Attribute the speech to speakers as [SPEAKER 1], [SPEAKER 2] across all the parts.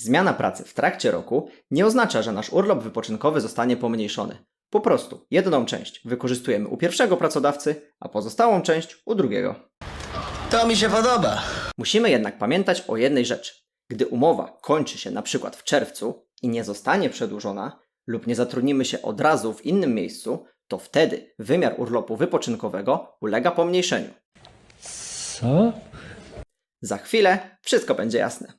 [SPEAKER 1] Zmiana pracy w trakcie roku nie oznacza, że nasz urlop wypoczynkowy zostanie pomniejszony. Po prostu jedną część wykorzystujemy u pierwszego pracodawcy, a pozostałą część u drugiego.
[SPEAKER 2] To mi się podoba.
[SPEAKER 1] Musimy jednak pamiętać o jednej rzeczy. Gdy umowa kończy się na przykład w czerwcu i nie zostanie przedłużona, lub nie zatrudnimy się od razu w innym miejscu, to wtedy wymiar urlopu wypoczynkowego ulega pomniejszeniu.
[SPEAKER 3] Co?
[SPEAKER 1] Za chwilę wszystko będzie jasne.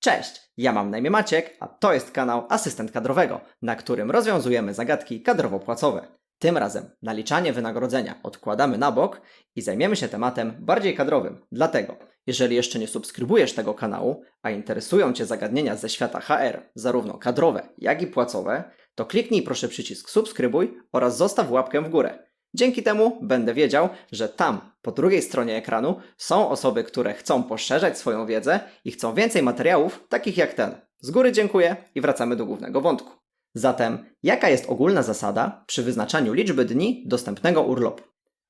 [SPEAKER 1] Cześć, ja mam na imię Maciek, a to jest kanał Asystent Kadrowego, na którym rozwiązujemy zagadki kadrowo-płacowe. Tym razem naliczanie wynagrodzenia odkładamy na bok i zajmiemy się tematem bardziej kadrowym. Dlatego, jeżeli jeszcze nie subskrybujesz tego kanału, a interesują Cię zagadnienia ze świata HR, zarówno kadrowe, jak i płacowe, to kliknij proszę przycisk subskrybuj oraz zostaw łapkę w górę. Dzięki temu będę wiedział, że tam, po drugiej stronie ekranu, są osoby, które chcą poszerzać swoją wiedzę i chcą więcej materiałów takich jak ten. Z góry dziękuję i wracamy do głównego wątku. Zatem, jaka jest ogólna zasada przy wyznaczaniu liczby dni dostępnego urlopu?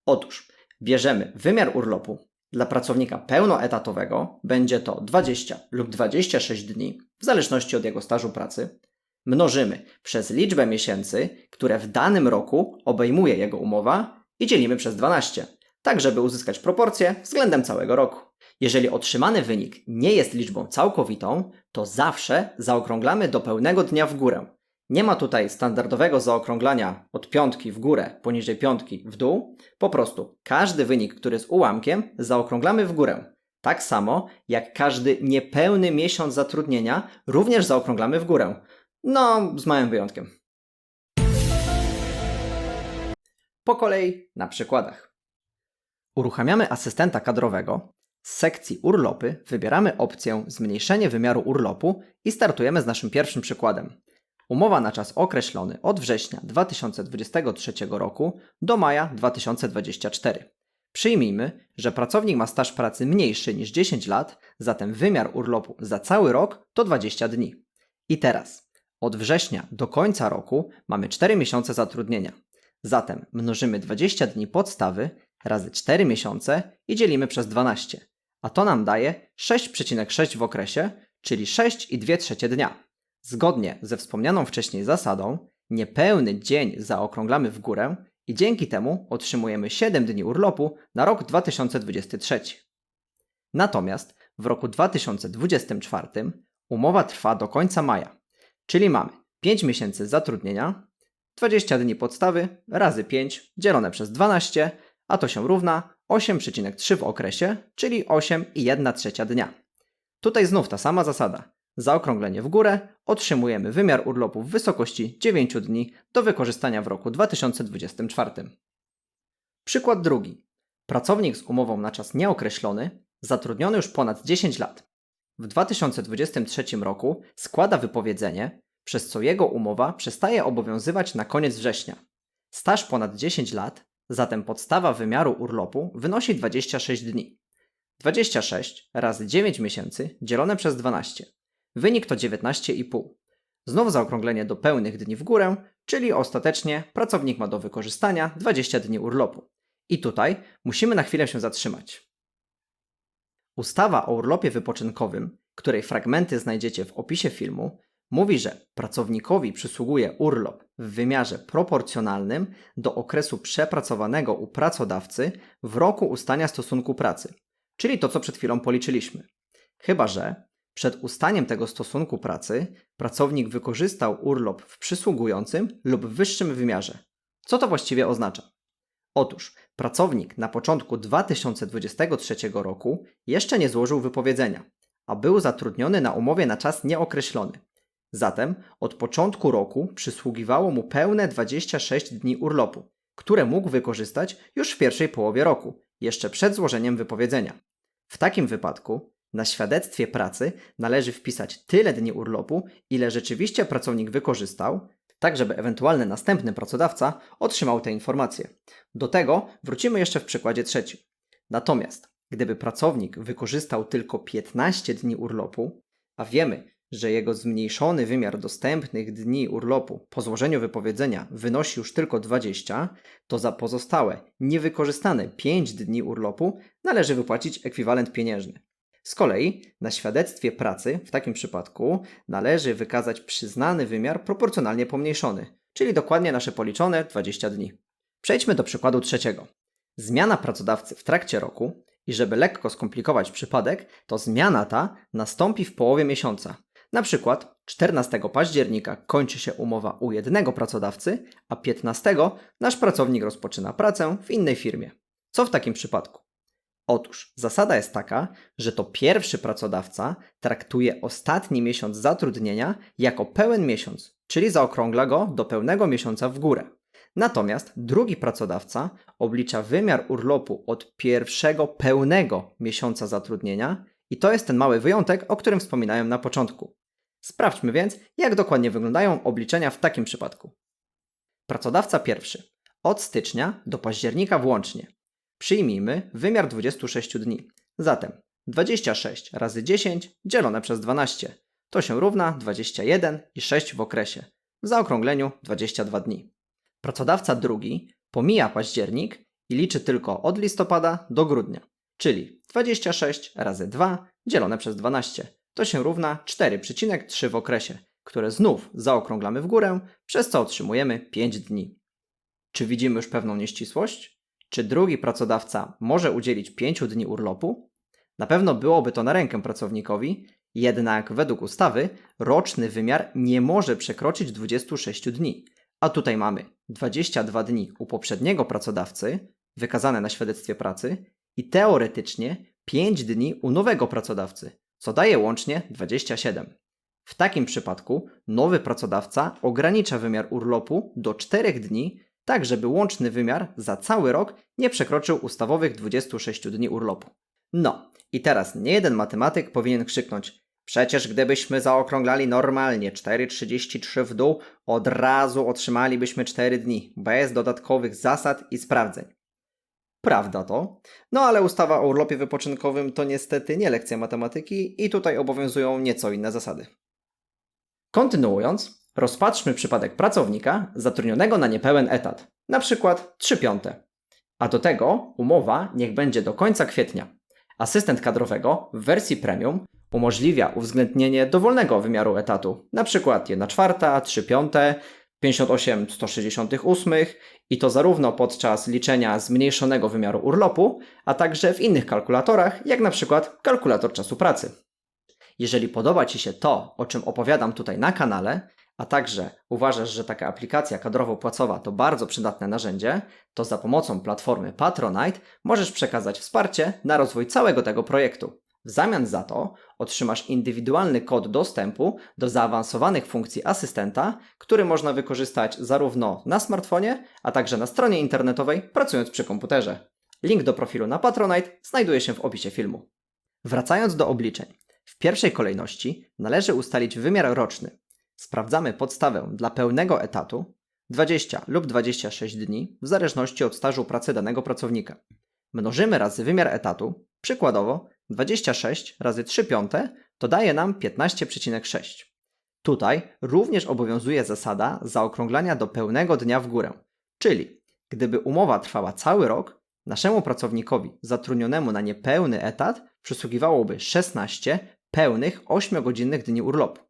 [SPEAKER 1] Otóż, bierzemy wymiar urlopu. Dla pracownika pełnoetatowego będzie to 20 lub 26 dni, w zależności od jego stażu pracy. Mnożymy przez liczbę miesięcy, które w danym roku obejmuje jego umowa i dzielimy przez 12, tak żeby uzyskać proporcję względem całego roku. Jeżeli otrzymany wynik nie jest liczbą całkowitą, to zawsze zaokrąglamy do pełnego dnia w górę. Nie ma tutaj standardowego zaokrąglania od piątki w górę, poniżej piątki w dół. Po prostu każdy wynik, który jest ułamkiem, zaokrąglamy w górę. Tak samo jak każdy niepełny miesiąc zatrudnienia również zaokrąglamy w górę. No, z małym wyjątkiem. Po kolei na przykładach. Uruchamiamy asystenta kadrowego. Z sekcji urlopy wybieramy opcję zmniejszenie wymiaru urlopu i startujemy z naszym pierwszym przykładem. Umowa na czas określony od września 2023 roku do maja 2024. Przyjmijmy, że pracownik ma staż pracy mniejszy niż 10 lat, zatem wymiar urlopu za cały rok to 20 dni. I teraz, od września do końca roku mamy 4 miesiące zatrudnienia. Zatem mnożymy 20 dni podstawy razy 4 miesiące i dzielimy przez 12. A to nam daje 6,6 w okresie, czyli 6,2 trzecie dnia. Zgodnie ze wspomnianą wcześniej zasadą, niepełny dzień zaokrąglamy w górę i dzięki temu otrzymujemy 7 dni urlopu na rok 2023. Natomiast w roku 2024 umowa trwa do końca maja, czyli mamy 5 miesięcy zatrudnienia, 20 dni podstawy razy 5 dzielone przez 12, a to się równa 8,3 w okresie, czyli 8,1 trzecia dnia. Tutaj znów ta sama zasada. Zaokrąglenie w górę otrzymujemy wymiar urlopu w wysokości 9 dni do wykorzystania w roku 2024. Przykład drugi. Pracownik z umową na czas nieokreślony, zatrudniony już ponad 10 lat. W 2023 roku składa wypowiedzenie, przez co jego umowa przestaje obowiązywać na koniec września. Staż ponad 10 lat, zatem podstawa wymiaru urlopu wynosi 26 dni. 26 razy 9 miesięcy dzielone przez 12. Wynik to 19,5. Znów zaokrąglenie do pełnych dni w górę, czyli ostatecznie pracownik ma do wykorzystania 20 dni urlopu. I tutaj musimy na chwilę się zatrzymać. Ustawa o urlopie wypoczynkowym, której fragmenty znajdziecie w opisie filmu, mówi, że pracownikowi przysługuje urlop w wymiarze proporcjonalnym do okresu przepracowanego u pracodawcy w roku ustania stosunku pracy, czyli to, co przed chwilą policzyliśmy. Chyba, że przed ustaniem tego stosunku pracy pracownik wykorzystał urlop w przysługującym lub wyższym wymiarze. Co to właściwie oznacza? Otóż pracownik na początku 2023 roku jeszcze nie złożył wypowiedzenia, a był zatrudniony na umowie na czas nieokreślony. Zatem od początku roku przysługiwało mu pełne 26 dni urlopu, które mógł wykorzystać już w pierwszej połowie roku, jeszcze przed złożeniem wypowiedzenia. W takim wypadku na świadectwie pracy należy wpisać tyle dni urlopu, ile rzeczywiście pracownik wykorzystał, tak żeby ewentualny następny pracodawca otrzymał te informacje. Do tego wrócimy jeszcze w przykładzie trzecim. Natomiast gdyby pracownik wykorzystał tylko 15 dni urlopu, a wiemy, że jego zmniejszony wymiar dostępnych dni urlopu po złożeniu wypowiedzenia wynosi już tylko 20, to za pozostałe niewykorzystane 5 dni urlopu należy wypłacić ekwiwalent pieniężny. Z kolei na świadectwie pracy w takim przypadku należy wykazać przyznany wymiar proporcjonalnie pomniejszony, czyli dokładnie nasze policzone 20 dni. Przejdźmy do przykładu trzeciego. Zmiana pracodawcy w trakcie roku i żeby lekko skomplikować przypadek, to zmiana ta nastąpi w połowie miesiąca. Na przykład 14 października kończy się umowa u jednego pracodawcy, a 15 nasz pracownik rozpoczyna pracę w innej firmie. Co w takim przypadku? Otóż zasada jest taka, że to pierwszy pracodawca traktuje ostatni miesiąc zatrudnienia jako pełen miesiąc, czyli zaokrągla go do pełnego miesiąca w górę. Natomiast drugi pracodawca oblicza wymiar urlopu od pierwszego pełnego miesiąca zatrudnienia i to jest ten mały wyjątek, o którym wspominałem na początku. Sprawdźmy więc, jak dokładnie wyglądają obliczenia w takim przypadku. Pracodawca pierwszy. Od stycznia do października włącznie. Przyjmijmy wymiar 26 dni. Zatem 26 razy 10 dzielone przez 12 to się równa 21 i 6 w okresie. W zaokrągleniu 22 dni. Pracodawca drugi pomija październik i liczy tylko od listopada do grudnia, czyli 26 razy 2 dzielone przez 12 to się równa 4,3 w okresie, które znów zaokrąglamy w górę, przez co otrzymujemy 5 dni. Czy widzimy już pewną nieścisłość? Czy drugi pracodawca może udzielić 5 dni urlopu? Na pewno byłoby to na rękę pracownikowi, jednak według ustawy roczny wymiar nie może przekroczyć 26 dni, a tutaj mamy 22 dni u poprzedniego pracodawcy, wykazane na świadectwie pracy, i teoretycznie 5 dni u nowego pracodawcy, co daje łącznie 27. W takim przypadku nowy pracodawca ogranicza wymiar urlopu do 4 dni, tak żeby łączny wymiar za cały rok nie przekroczył ustawowych 26 dni urlopu. No, i teraz nie jeden matematyk powinien krzyknąć: Przecież gdybyśmy zaokrąglali normalnie 4,33 w dół, od razu otrzymalibyśmy 4 dni, bez dodatkowych zasad i sprawdzeń. Prawda to, no ale ustawa o urlopie wypoczynkowym to niestety nie lekcja matematyki i tutaj obowiązują nieco inne zasady. Kontynuując, rozpatrzmy przypadek pracownika zatrudnionego na niepełen etat, na przykład 3 piąte. A do tego umowa niech będzie do końca kwietnia. Asystent kadrowego w wersji premium umożliwia uwzględnienie dowolnego wymiaru etatu, przykład 1 czwarta, 3 piąte, 58 168 i to zarówno podczas liczenia zmniejszonego wymiaru urlopu, a także w innych kalkulatorach, jak przykład kalkulator czasu pracy. Jeżeli podoba Ci się to, o czym opowiadam tutaj na kanale, a także uważasz, że taka aplikacja kadrowo-płacowa to bardzo przydatne narzędzie, to za pomocą platformy Patronite możesz przekazać wsparcie na rozwój całego tego projektu. W zamian za to otrzymasz indywidualny kod dostępu do zaawansowanych funkcji asystenta, który można wykorzystać zarówno na smartfonie, a także na stronie internetowej pracując przy komputerze. Link do profilu na Patronite znajduje się w opisie filmu. Wracając do obliczeń. W pierwszej kolejności należy ustalić wymiar roczny. Sprawdzamy podstawę dla pełnego etatu 20 lub 26 dni w zależności od stażu pracy danego pracownika. Mnożymy razy wymiar etatu, przykładowo 26 razy 3 piąte to daje nam 15,6. Tutaj również obowiązuje zasada zaokrąglania do pełnego dnia w górę, czyli gdyby umowa trwała cały rok, naszemu pracownikowi zatrudnionemu na niepełny etat przysługiwałoby 16 pełnych 8-godzinnych dni urlopu.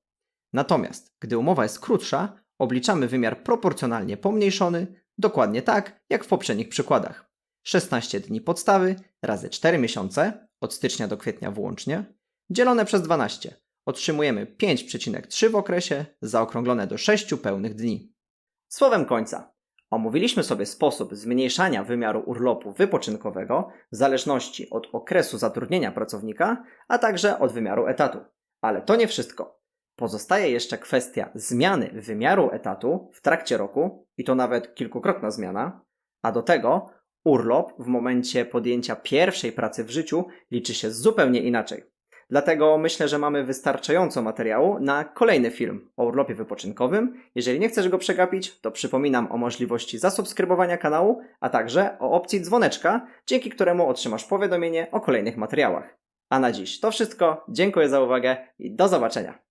[SPEAKER 1] Natomiast gdy umowa jest krótsza, obliczamy wymiar proporcjonalnie pomniejszony, dokładnie tak jak w poprzednich przykładach. 16 dni podstawy razy 4 miesiące, od stycznia do kwietnia włącznie, dzielone przez 12. Otrzymujemy 5,3 w okresie, zaokrąglone do 6 pełnych dni. Słowem końca. Omówiliśmy sobie sposób zmniejszania wymiaru urlopu wypoczynkowego w zależności od okresu zatrudnienia pracownika, a także od wymiaru etatu. Ale to nie wszystko. Pozostaje jeszcze kwestia zmiany wymiaru etatu w trakcie roku, i to nawet kilkukrotna zmiana, a do tego urlop w momencie podjęcia pierwszej pracy w życiu liczy się zupełnie inaczej. Dlatego myślę, że mamy wystarczająco materiału na kolejny film o urlopie wypoczynkowym. Jeżeli nie chcesz go przegapić, to przypominam o możliwości zasubskrybowania kanału, a także o opcji dzwoneczka, dzięki któremu otrzymasz powiadomienie o kolejnych materiałach. A na dziś to wszystko. Dziękuję za uwagę i do zobaczenia.